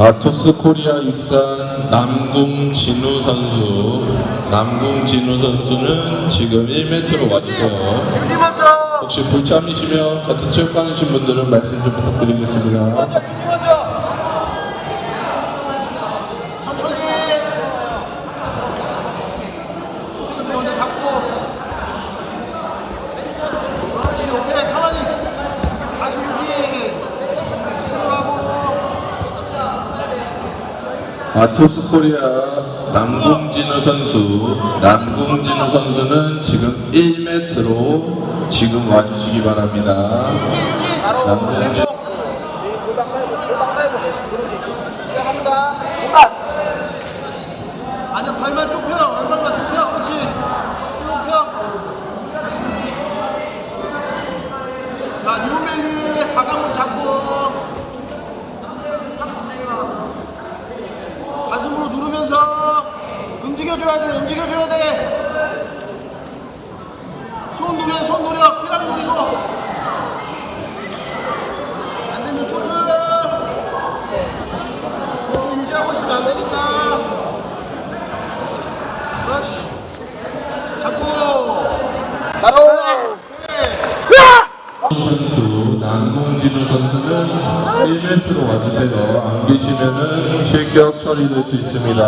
아토스 코리아 육산 남궁 진우 선수 남궁 진우 선수는 지금 1m로 와주세요. 혹시 불참이시면 같은 체육관이신 분들은 말씀 좀 부탁드리겠습니다. 아토스 코리아 남궁진우 선수. 남궁진우 선수는 지금 1m로 지금 와주시기 바랍니다 바로 남궁진 왼쪽. 이 골반 깔고 골반 깔고 그렇지. 시작합니다. 골반. 아니야 발만 쭉 펴. 얼마만 쭉 펴. 그렇지. 쭉 펴. 자 뉴멜리 가감을 잡고 가슴으로 누르면서. 움직여줘야 돼. 손 누려 손 누려 피랑 누리고 안 되면 조금 조금 유지하고 있으면 안 되니까 그렇지 잡고 바로 선수 남궁진우 선수는 1m로 와주세요. 안 계시면은 실격 처리될 수 있습니다